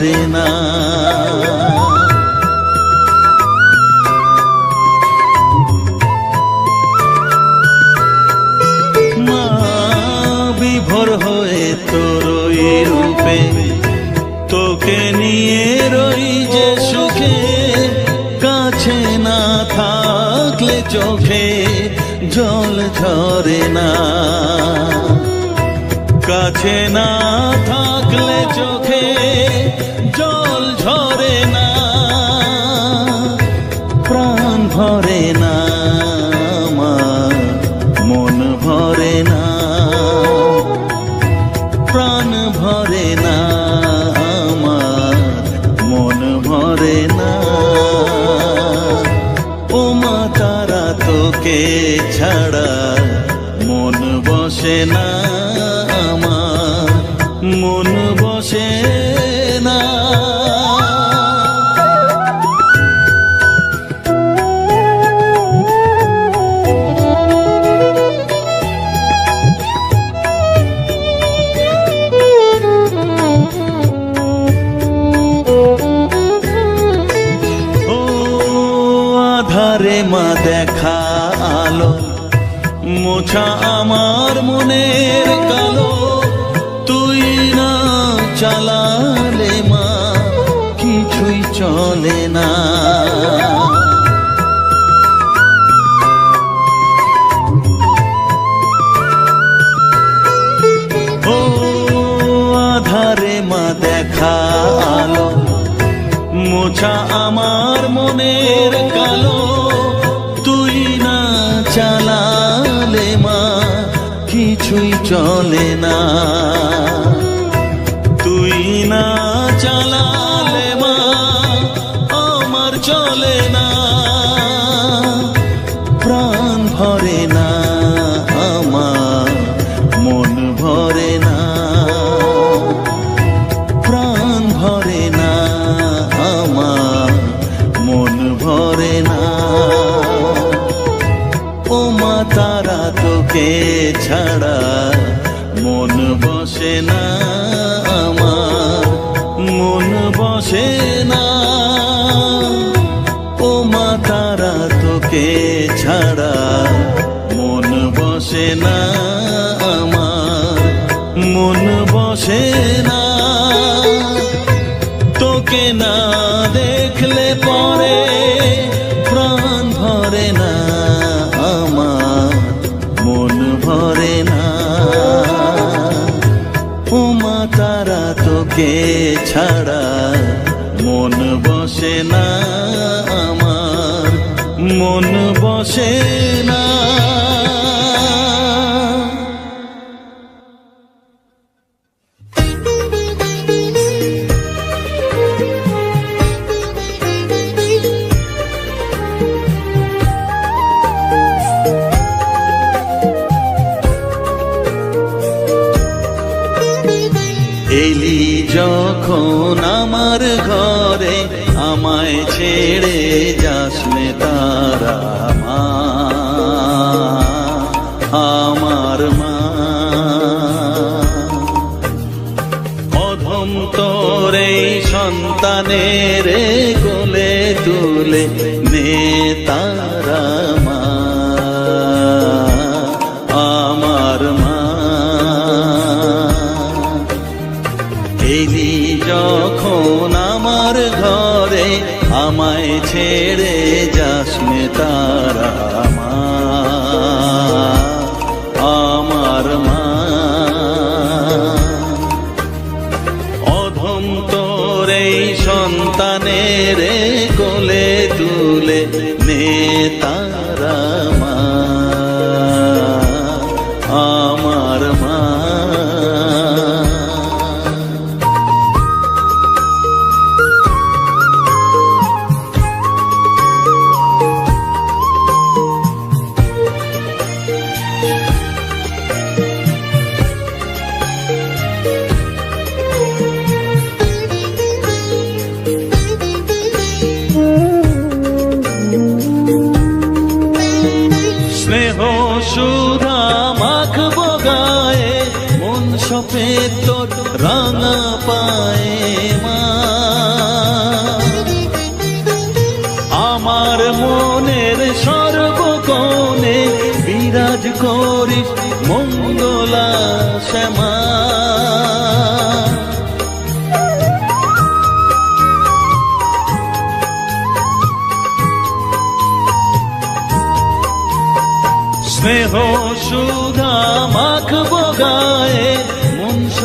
করে না। মা বিভোর হয়ে তোর রূপে, তোকে নিয়ে রই যে সুখে, কাছে না থাকলে চোখে জল ঝরে না। কাছে না থাকলে চোখে মোছা আমার মনের কালো। তুই না চালালে মা কিছুই চলে না। বসে না আমার। মন বসে shame. তারা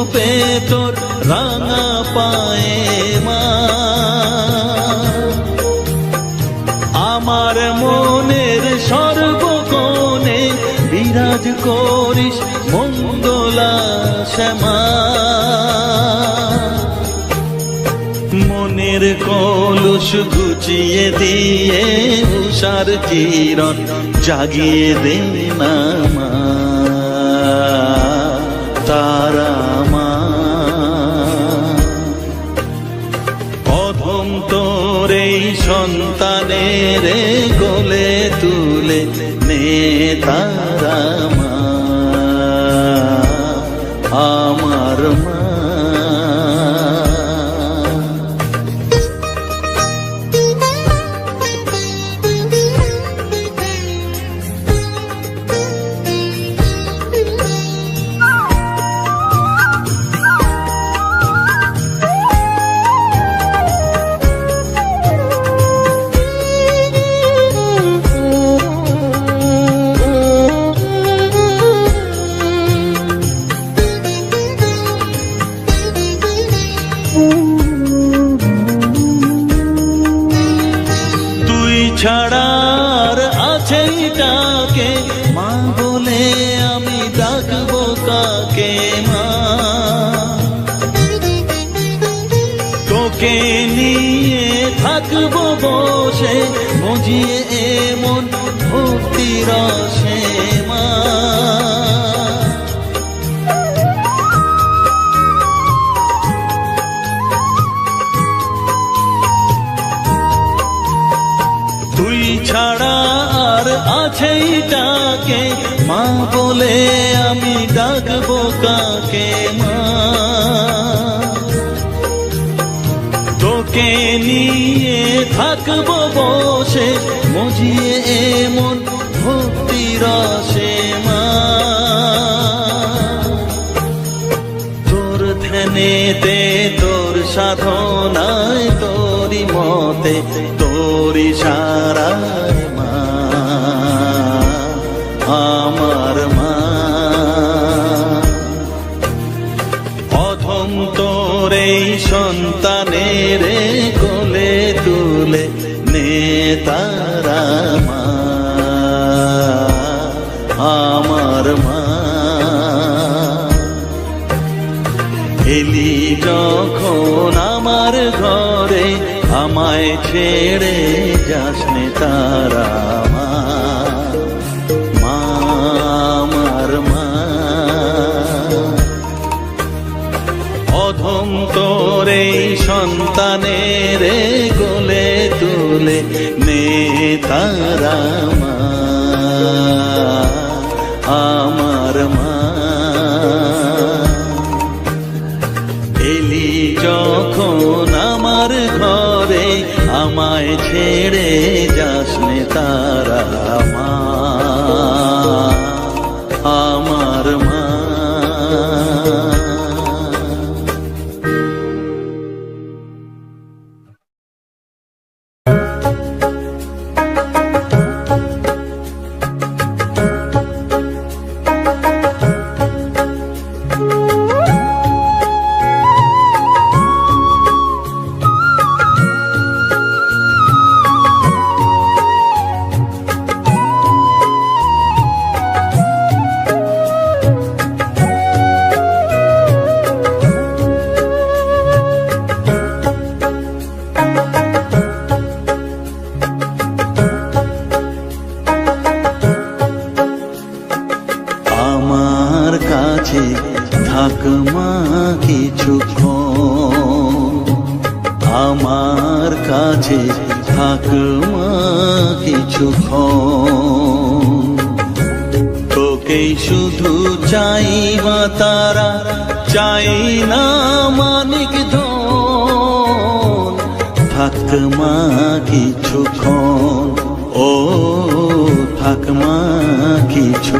সপে তোর রাঙা পায়ে মা। আমার মনের সর্বকোণে বিরাজ করিস মঙ্গলা শ্যামা মনের কলুষ ঘুচিয়ে দিয়ে উষার কিরণ জাগিয়ে দে না ছাড়া আর আছেই ডাকে মা বলে আমি ডাকবো কাকে? মা। তোকে নিয়ে থাকব বসে, মজিয়ে এমন ভক্তি রসে, মা। তোর ধ্যানেতে, তোর সাধনায় তোরি মতে তোরি সারায় সন্তানের কোলে তুলে নে তারা মা আমার মা এলি যখন আমার ঘরে আমায় ছেড়ে যাসনে তারা সন্তানের গোলে তুলে নে তারা মা। আমার মা। এলি যখন আমার ঘরে আমায় ছেড়ে যাস নে তারা মা। কিছুক্ষণ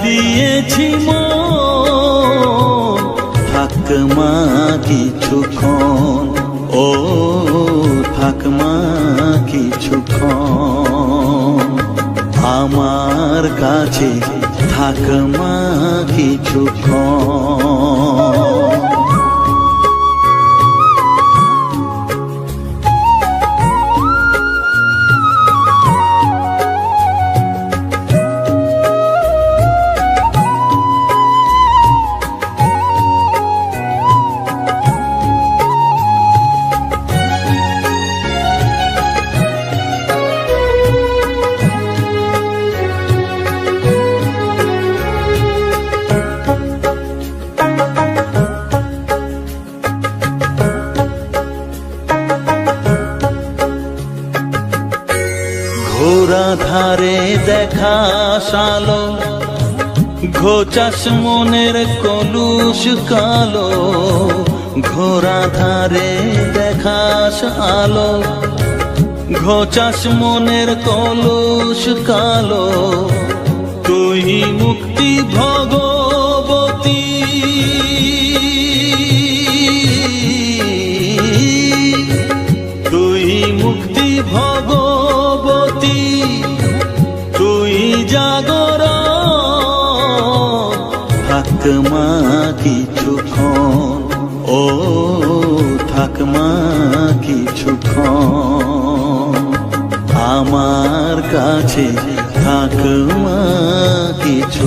দিয়েছি থাক মা কিছুক্ষণ ও থাক মা কিছুক্ষণ আমার কাছে থাক মা কিছুক্ষণ সালো ঘোচাস মনের কলুষ কালো ঘোরা ধারে দেখাস আলো, ঘোচাস মনের কলুষ কালো, তুই মুক্তি ভগবতী মা কিছুক্ষণ আমার কাছে থাক কিছু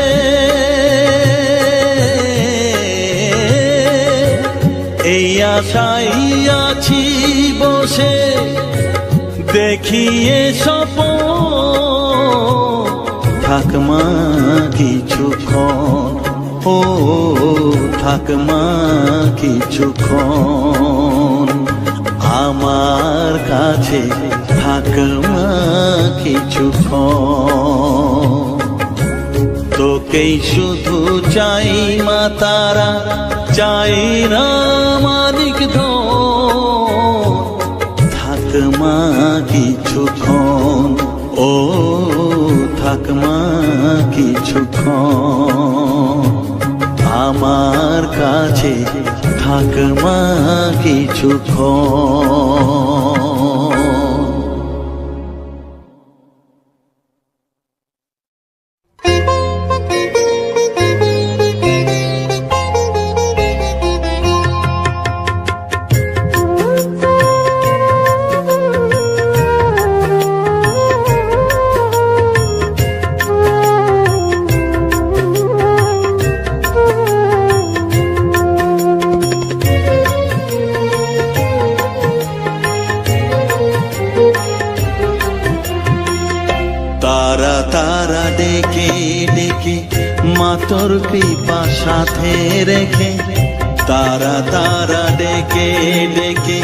এই আশাই আছি বসে, দেখিয়ে সপ থাকমা কিছুক্ষণ ও থাকমা কিছুক্ষণ আমার কাছে থাকমা কিছুক্ষণ তোকেই শুধু চাই মা তারা চাই না মালিক থাক মা ও থাক মা কিছুক্ষণ আমার কাছে থাক মা কিছুক্ষণ ডেকে ডেকে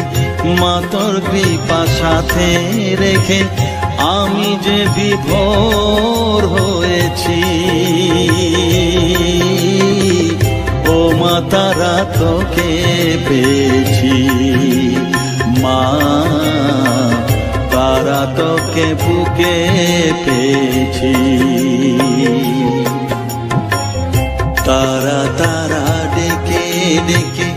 মাতর কৃপা সাথে রেখে আমি যে বিভোর হয়েছি। ও মা, তারা তোকে পেয়েছি। মা, তারা তোকে বুকে পেয়েছি। তারা তারা ডেকে ডেকে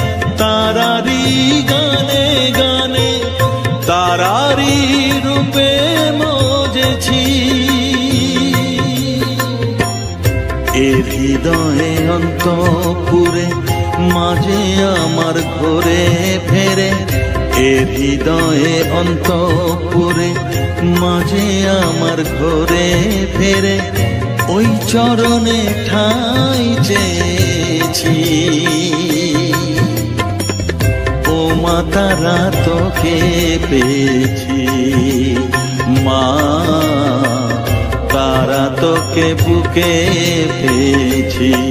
হৃদয়ে অন্তপুরে মাঝে আমার ঘরে ফেরে, এ হৃদয়ে অন্তপুরে, মাঝে আমার ঘরে ফেরে, ওই চরণে ঠাই চেয়েছি। ও মা, তারা তোকে পেয়েছি। মা, তারা তোকে বুকে পেয়েছি।